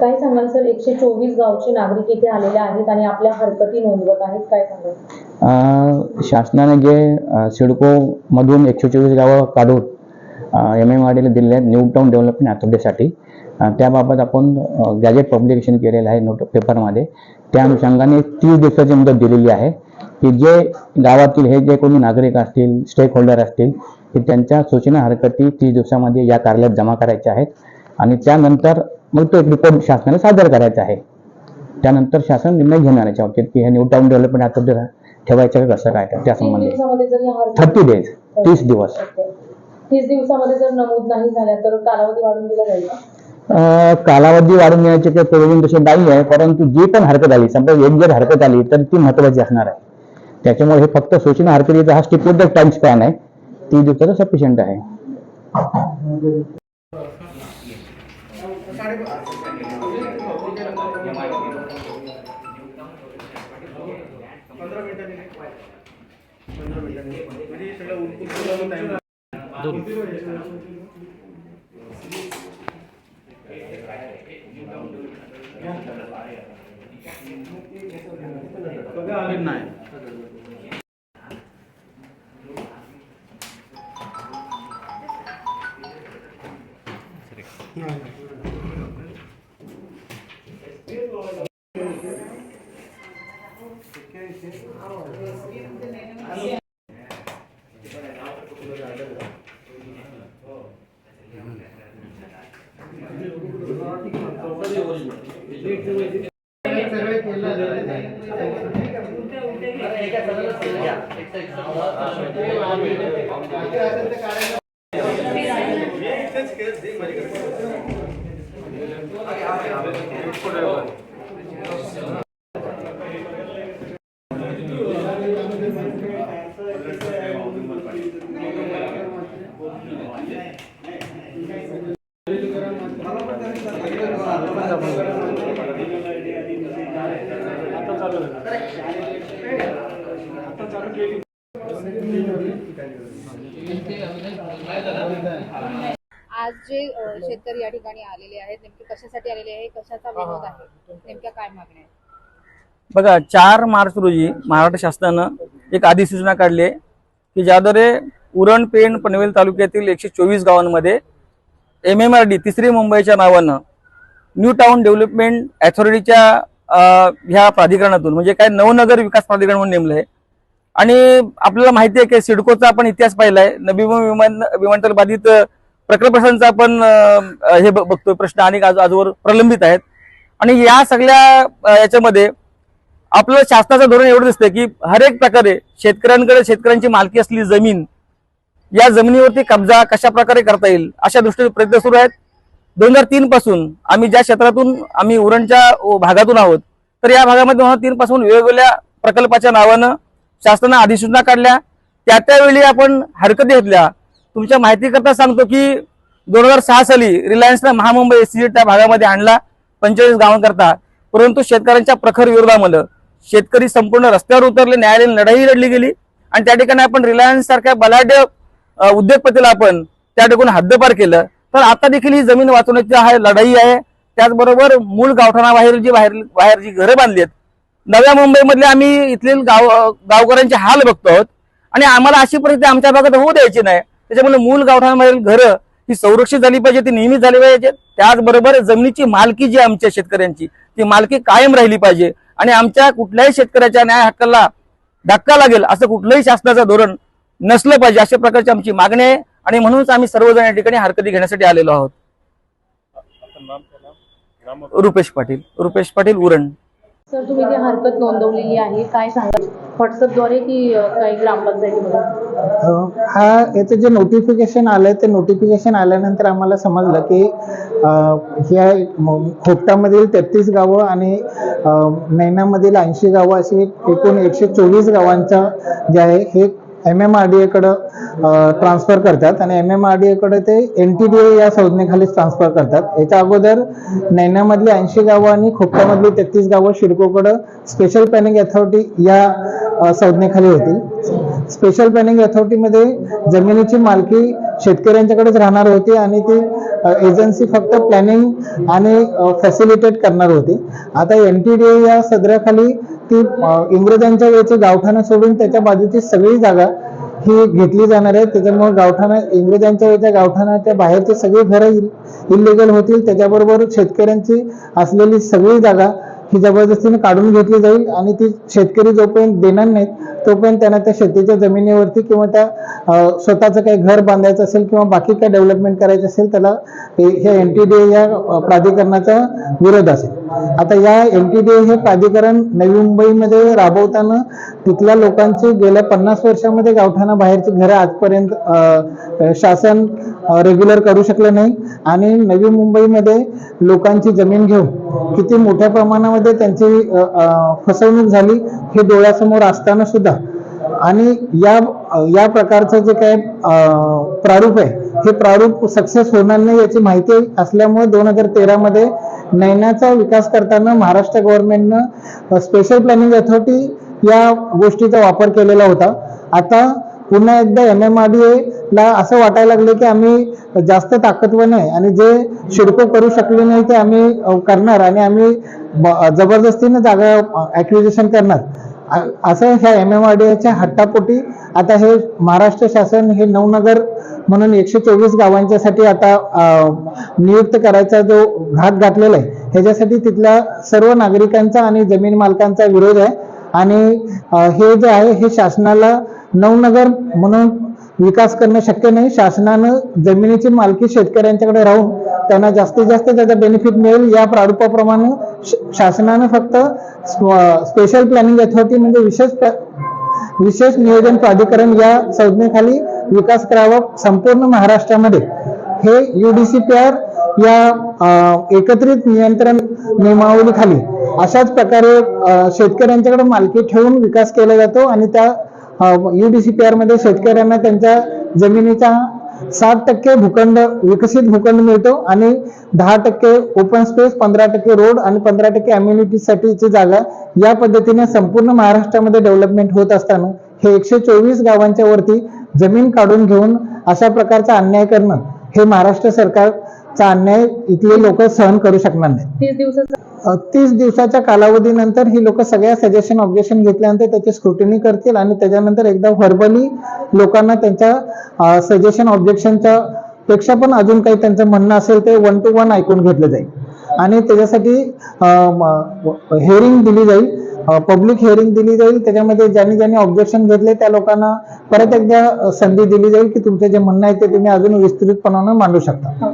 काय सांगाल सर? एकशे चोवीस गावचे नागरिक इथे आलेले आहेत आणि आपल्या हरकती नोंदवत आहेत. काय सांगाल? शासनाने जे सिडको सिडकोमधून एकशे चोवीस गावं काढून एम एम आर दिले आहेत न्यू टाऊन डेव्हलपमेंट अथॉरिटीसाठी त्याबाबत आपण गॅजेट पब्लिकेशन केलेलं आहे नोट पेपरमध्ये त्या अनुषंगाने तीस दिवसाची मुदत दिलेली आहे की जे गावातील हे जे कोणी नागरिक असतील स्टेक होल्डर असतील की त्यांच्या सूचना हरकती तीस दिवसामध्ये या कार्यालयात जमा करायच्या आहेत. आणि त्यानंतर मग तो एक रिपोर्ट शासनाला सादर करायचा आहे. त्यानंतर शासन निर्णय घेणार याच्या बाबतीत की हे न्यू टाऊन डेव्हलपमेंट अथॉरिटी ठेवायचं कसं काय त्या संबंधी. थर्टी डेज तीस दिवस. ओके. तीस दिवसामध्ये जर नमूद नाही झाल्या तर कालावधी वाढून दिला जाईल का? अं, कालावधी वाढून देण्याचे काही प्रोव्हिजन तसे नाही आहे परंतु जी पण हरकत आली समजा एक जर हरकत आली तर ती महत्वाची असणार आहे. त्याच्यामुळे हे फक्त सूचना हरकतीचा हा स्टिप्युटेड टाइम स्पॅन आहे. तीस दिवसाचा सफिशियंट आहे. पंधरा मिनिटांनी पंधरा मिनिटांनी म्हणजे सगळं उलटून कारण आता चालू केली आज जे शेतकरी या ठिकाणी आलेले आहेत नेमके कशासाठी आलेले आहे कशाचा विरोध आहे नेमक्या काय मागण्या आहेत? बघा चार मार्च रोजी महाराष्ट्र शासनानं एक अधिसूचना काढली आहे की ज्याद्वारे उरण पेण पनवेल तालुक्यातील एकशे चोवीस गावांमध्ये एम एम आर डी तिसरी मुंबईच्या नावानं न्यू टाउन डेव्हलपमेंट अथॉरिटीच्या ह्या प्राधिकरणातून म्हणजे काय नवनगर विकास प्राधिकरण म्हणून नेमलं आहे. आणि आपल्याला माहिती आहे की सिडकोचा आपण इतिहास पाहिलाय नवी मुंबई विमान विमानतळ बाधित प्रकल्पांचा आपण हे बघतोय प्रश्न अनेक आज आजवर प्रलंबित आहेत. आणि या सगळ्या याच्यामध्ये आपलं शासनाचं धोरण एवढं दिसतंय की हर एक प्रकारे शेतकऱ्यांकडे शेतकऱ्यांची मालकी असलेली जमीन या जमिनीवरती कब्जा कशा प्रकारे करता येईल अशा दृष्टीने प्रयत्न सुरू आहेत. दोन हजार तीन पासून आम्ही ज्या क्षेत्रातून आम्ही उरणच्या भागातून आहोत तर या भागामध्ये दोन हजार तीन पासून वेगवेगळ्या प्रकल्पाच्या नावानं शासनानं अधिसूचना काढल्या. त्या त्यावेळी आपण हरकती घेतल्या. तुमच्या माहितीकरता सांगतो की दोन हजार सहा साली रिलायन्सनं महामुंबई एस त्या भागामध्ये आणला पंचेचाळीस गावांकरता. परंतु शेतकऱ्यांच्या प्रखर विरोधामुळे शेतकरी संपूर्ण रस्त्यावर उतरले न्यायालयीन लढाई लढली गेली. आणि त्या ठिकाणी आपण रिलायन्स सारख्या बलाढ्य उद्योगपतीला आपण त्या ठिकाणी हद्दपार केलं. तर आता देखील ही जमीन वाचवण्याची हा लढाई आहे. त्याचबरोबर मूळ गावठाणाबाहेर जी बाहेर बाहेर जी घरं बांधली आहेत. नव्या मुंबईमधले आम्ही इथले गाव गावकऱ्यांचे हाल बघतो आहोत. आणि आम्हाला अशी परिस्थिती आमच्या भागात होऊ द्यायची नाही. त्याच्यामुळे मूळ गावठाणाबाहेर घरं ही संरक्षित झाली पाहिजे ती नियमित झाली पाहिजे. त्याचबरोबर जमिनीची मालकी जी आमच्या शेतकऱ्यांची ती मालकी कायम राहिली पाहिजे. आणि आमच्या कुठल्याही शेतकऱ्याच्या न्याय हक्काला धक्का लागेल असं कुठलंही शासनाचं धोरण नसलं पाहिजे अशा प्रकारची आमची मागणी आहे. आणि म्हणूनच आम्ही सर्वजण या ठिकाणी हरकती घेण्यासाठी आलेलो आहोत. रुपेश पाटील. रुपेश पाटील उरण. सर तुम्ही ती हरकत नोंदवलेली आहे. काय सांगा? व्हॉट्सअपद्वारे की काही ग्रामपंचायतीमध्ये? हा याचं जे नोटिफिकेशन आलंय ते नोटिफिकेशन आल्यानंतर आम्हाला समजलं की ह्या म- खोपटामधील तेहतीस गावं आणि नैनामधील ऐंशी गावं अशी एकूण एकशे चोवीस गावांचा जे आहे हे एम एम आर डी एकडं ट्रान्सफर करतात आणि एम एम आर डी एकडे ते एन टी डी ए या संज्ञेखालीच ट्रान्सफर करतात. याच्या अगोदर नैनामधली ऐंशी गावं आणि खोपटामधली तेहतीस गावं शिडकोकडं स्पेशल प्लॅनिंग अथॉरिटी या संज्ञेखाली होती स्पेशल प्लॅनिंग अथॉरिटीमध्ये जमिनीची मालकी शेतकऱ्यांच्याकडेच राहणार होती आणि ती एजन्सी फक्त प्लॅनिंग आणि फॅसिलिटेट करणार होती. आता एन टी डी या सदराखाली ती इंग्रजांच्या वेळची गावठाणं सोडून त्याच्या बाजूची सगळी जागा ही घेतली जाणार आहे. त्याच्यामुळे गावठाणा इंग्रजांच्या वेळच्या गावठाणाच्या बाहेरचे सगळी घरं इलिगल होतील. त्याच्याबरोबर शेतकऱ्यांची असलेली सगळी जागा ही जबरदस्तीने काढून घेतली जाईल आणि ती शेतकरी जोपर्यंत देणार नाहीत तो पण त्यांना त्या शेतीच्या जमिनीवरती किंवा त्या स्वतःचं काही घर बांधायचं असेल किंवा बाकी काही डेव्हलपमेंट करायचं असेल त्याला हे- ह्या एन टी डी या प्राधिकरणाचा विरोध असेल. आता या एन टी डी हे प्राधिकरण नवी मुंबईमध्ये राबवताना तिथल्या लोकांची गेल्या पन्नास वर्षामध्ये गावठाणा बाहेरची घरं आजपर्यंत अं, शासन रेग्युलर करू शकलं नाही. आणि नवी मुंबईमध्ये लोकांची जमीन घेऊन किती मोठ्या प्रमाणामध्ये त्यांची फसवणूक झाली हे डोळ्यासमोर असताना सुद्धा. आणि या या प्रकारचं जे काय प्रारूप आहे हे प्रारूप सक्सेस होणार नाही याची माहिती असल्यामुळे दोन हजार तेरामध्ये नैनाचा विकास करताना महाराष्ट्र गव्हर्नमेंटनं स्पेशल प्लॅनिंग अथॉरिटी या गोष्टीचा वापर केलेला होता. आता पुन्हा एकदा एम एम आर डी ला असं वाटायला लागलं की आम्ही जास्त ताकदवर नाही आणि जे शिडको करू शकले नाही ते आम्ही करणार आणि आम्ही जबरदस्तीनं जबरदस्तीने जागा ऍक्विजिशन करणार. असं ह्या एम एम आर डी हट्टापोटी आता हे महाराष्ट्र शासन हे नवनगर म्हणून एकशे चोवीस गावांच्यासाठी आता नियुक्त करायचा जो घात घातलेला आहे ह्याच्यासाठी तिथल्या सर्व नागरिकांचा आणि जमीन मालकांचा विरोध आहे. आणि हे जे आहे हे शासनाला नवनगर म्हणून विकास करणं शक्य नाही. शासनानं जमिनीची मालकी शेतकऱ्यांच्याकडे राहून त्यांना जास्तीत जास्त त्याचा बेनिफिट मिळेल. या प्रारूपाप्रमाणे शासनानं फक्त स्पेशल प्लॅनिंग अथॉरिटी म्हणजे विशेष विशेष नियोजन प्राधिकरण या संज्ञेखाली विकास करावा संपूर्ण महाराष्ट्रामध्ये. हे युडीसीपीआर या एकत्रित नियंत्रण नियमावलीखाली अशाच प्रकारे शेतकऱ्यांच्याकडे मालकी ठेवून विकास केला जातो आणि त्या युडीसीपीआरमध्ये शेतकऱ्यांना त्यांच्या जमिनीचा सात टक्के भूखंड विकसित भूखंड मिळतो आणि दहा टक्के ओपन स्पेस पंधरा टक्के रोड आणि पंधरा टक्के अम्युनिटीसाठीची साठीची जागा या पद्धतीने संपूर्ण महाराष्ट्रामध्ये डेव्हलपमेंट होत असताना हे एकशे चोवीस गावांच्या वरती जमीन काढून घेऊन अशा प्रकारचा अन्याय करणं हे महाराष्ट्र सरकारचा अन्याय इथले लोक सहन करू शकणार नाही तीस दिवसाचा तीस दिवसाच्या कालावधीनंतर ही लोक सगळ्या सजेशन ऑब्जेक्शन घेतल्यानंतर त्याची स्क्रुटिनी करतील आणि त्याच्यानंतर एकदा व्हर्बली लोकांना त्यांच्या सजेशन ऑब्जेक्शनच्या पेक्षा पण अजून काही त्यांचं म्हणणं असेल ते वन टू वन ऐकून घेतलं जाईल. आणि त्याच्यासाठी हेअरिंग दिली जाईल. पब्लिक हेअरिंग दिली जाईल. त्याच्यामध्ये ज्यांनी ज्यांनी ऑब्जेक्शन घेतले त्या लोकांना परत एकदा संधी दिली जाईल की तुमचं जे म्हणणं आहे ते तुम्ही अजून विस्तृतपणानं मांडू शकता.